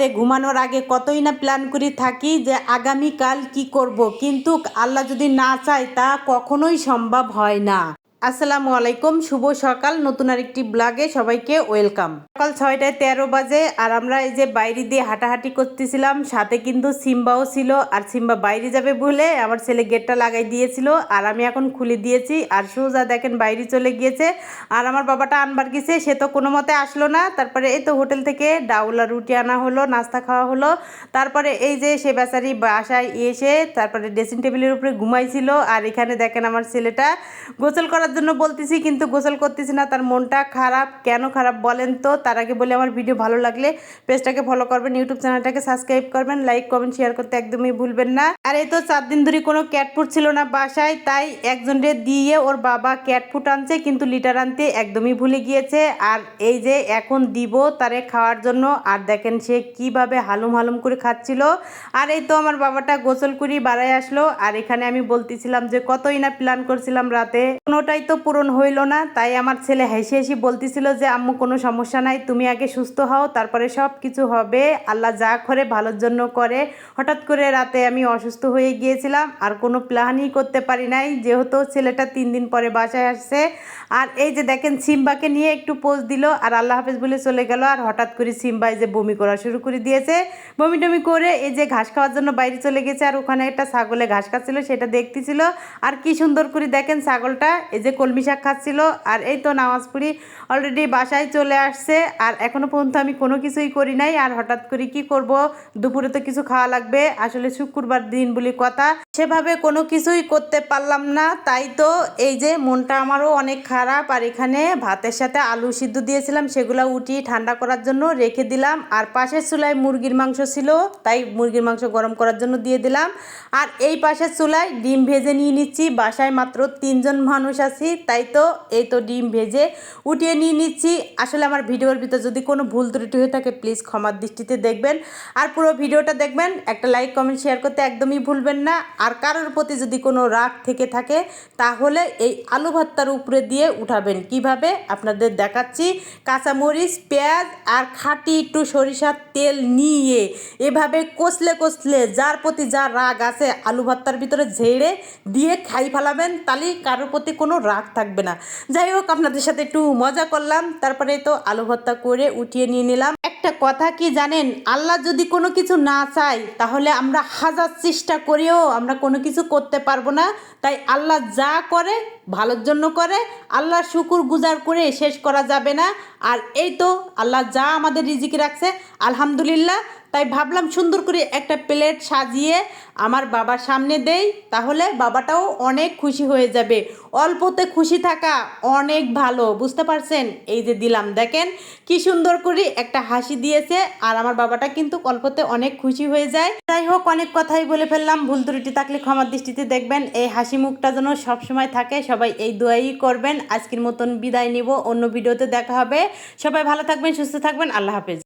তে ঘুমানোর আগে কতই না প্ল্যান করে থাকি যে আগামীকাল কি করব। কিন্তু আল্লাহ যদি না চায় তা কখনোই সম্ভব হয় না। আসসালামু আলাইকুম, শুভ সকাল। নতুন আরেকটি ব্লগে সবাইকে ওয়েলকাম। সকাল ছয়টায় তেরো বাজে আর আমরা এই যে বাইরে দিয়ে হাঁটাহাঁটি করতেছিলাম, সাথে কিন্তু সিম্বাও ছিল আর সিম্বা বাইরে যাবে বলে আমার ছেলে গেটটা লাগাই দিয়েছিল আর আমি এখন খুলে দিয়েছি আর সোজা দেখেন বাইরে চলে গিয়েছে আর আমার বাবাটা আনবার গেছে, সে তো কোনো মতে আসলো না। তারপরে এই তো হোটেল থেকে ডাউলা রুটি আনা হলো, নাস্তা খাওয়া হলো। তারপরে এই যে সে বেচারি বাসায় এসে তারপরে ড্রেসিং টেবিলের উপরে ঘুমাইছিল আর এখানে দেখেন আমার ছেলেটা গোসল করার জন্য বলতেছি, কিন্তু গোসল করতেছি না। তার মনটা খারাপ। কেন খারাপ বলেন তো? তার আগে বলে, আমার ভিডিও ভালো লাগলে পেজটাকে ফলো করবেন ইউটিউব চ্যানেলটাকে সাবস্ক্রাইব করবেন লাইক কমেন্ট শেয়ার করতে একদমই ভুলবেন না। আর এই তো চার দিন ধরে কোনো ক্যাট ফুড ছিল না বাসায়, তাই একজনকে দিয়ে ওর বাবা ক্যাট ফুড আনছে, কিন্তু লিটার আনতে একদমই ভুলে গিয়েছে। আর এই যে এখন দিব তারে খাওয়ার জন্য, আর দেখেন সে কীভাবে হালুম হালুম করে খাচ্ছিল। আর এই তো আমার বাবাটা গোসল করি বাড়ায় আসলো। আর এখানে আমি বলতেছিলাম যে, কতই না প্ল্যান করছিলাম রাতে। কোনোটাই তো পূরণ হইল না, তাই আমার ছেলে হেসে হেসে বলতেছিল যে, আম্মু, কোনো সমস্যা নাই, তুমি আগে সুস্থ হও, তারপরে সব কিছু হবে, আল্লাহ যা করে ভালোর জন্য করে। হঠাৎ করে রাতে আমি অসুস্থ হয়ে গিয়েছিলাম, আর কোনো প্ল্যানই করতে পারি নাই, যেহেতু ছেলেটা তিন দিন পরে বাসায় আসছে। আর এই যে দেখেন, সিম্বাকে নিয়ে একটু পোজ দিল, আর আল্লাহ হাফেজ বলে চলে গেল, আর হঠাৎ করে সিম্বা এই যে বমি করা শুরু করে দিয়েছে। বমি টমি করে এই যে ঘাস খাওয়ার জন্য বাইরে চলে গেছে, আর ওখানে একটা ছাগলে ঘাস খাচ্ছিল, সেটা দেখতেছিল। আর কি সুন্দর করে দেখেন ছাগলটা, এই যে কলমি শাক খাচ্ছিল, আর এই তো নামাজ পড়ি অলরেডি বাসায় চলে আসছে, আর এখনও পর্যন্ত আমি কোনো কিছুই করি নাই, আর হঠাৎ করে কি করব? দুপুরে তো কিছু খাওয়া লাগবে, আসলে শুক্রবার দিন বলি কথা। সেভাবে কোনো কিছুই করতে পারলাম না, তাই তো এই যে মনটা আমারও অনেক খারাপ, আর এখানে ভাতের সাথে আলু সিদ্ধ দিয়েছিলাম, সেগুলো উঠিয়ে ঠান্ডা করার জন্য রেখে দিলাম, আর পাশের চুলায় মুরগির মাংস ছিল, তাই মুরগির মাংস গরম করার জন্য দিয়ে দিলাম। আর এই পাশের চুলায় ডিম ভেজে নিয়ে নিচ্ছি, বাসায় মাত্র তিনজন মানুষ আছি তাই তো এই তো ডিম ভেজে উঠিয়ে নিয়ে নিচ্ছি। আসলে আমার ভিডিওর ভিতরে যদি কোনো ভুল ত্রুটি হয়ে থাকে প্লিজ ক্ষমার দৃষ্টিতে দেখবেন। আর পুরো ভিডিওটা দেখবেন, একটা লাইক কমেন্ট শেয়ার করতে একদমই ভুলবেন না। আর কারোর প্রতি যদি কোনো রাগ থেকে থাকে, তাহলে এই আলু ভর্তার উপরে দিয়ে উঠাবেন। কীভাবে? আপনাদের দেখাচ্ছি। কাঁচামরিচ, পেঁয়াজ আর খাঁটি একটু সরিষার তেল নিয়ে এভাবে কষলে কষলে যার প্রতি যা রাগ আছে, আলু ভর্তার ভিতরে ঝেড়ে দিয়ে খাই ফেলাবেন। তাহলে কারোর প্রতি কোনো রাগ থাকবে না। যাই হোক, আপনাদের সাথে একটু মজা করলাম। তারপরে তো আলু ভর্তা করে উঠিয়ে নিয়ে নিলাম। একটা কথা কি জানেন? আল্লাহ যদি কোনো কিছু না চায়, তাহলে আমরা হাজার চেষ্টা করেও আমরা কোনো কিছু করতে পারব না। তাই আল্লাহ যা করে, ভালোর জন্য করে। আল্লাহ শুকুর গুজার করে শেষ করা যাবে না। আর এই তো আল্লাহ যা আমাদের রিজিকে রাখছে, আলহামদুলিল্লাহ। তাই ভাবলাম সুন্দর করে একটা প্লেট সাজিয়ে আমার বাবার সামনে দেই, তাহলে বাবাটাও অনেক খুশি হয়ে যাবে। অল্পতে খুশি থাকা অনেক ভালো, বুঝতে পারছেন? এই যে দিলাম, দেখেন কি সুন্দর করে একটা হাসি দিয়েছে, আর আমার বাবাটা কিন্তু অল্পতে অনেক খুশি হয়ে যায়। যাই হোক, অনেক কথাই বলে ফেললাম, ভুল ত্রুটি থাকলে ক্ষমার দৃষ্টিতে দেখবেন। এই হাসি মুখটা যেন সবসময় থাকে, সবাই এই দোয়াই করবেন। আজকের মতন বিদায় নিব, অন্য ভিডিওতে দেখা হবে। সবাই ভালো থাকবেন, সুস্থ থাকবেন, আল্লাহ হাফেজ।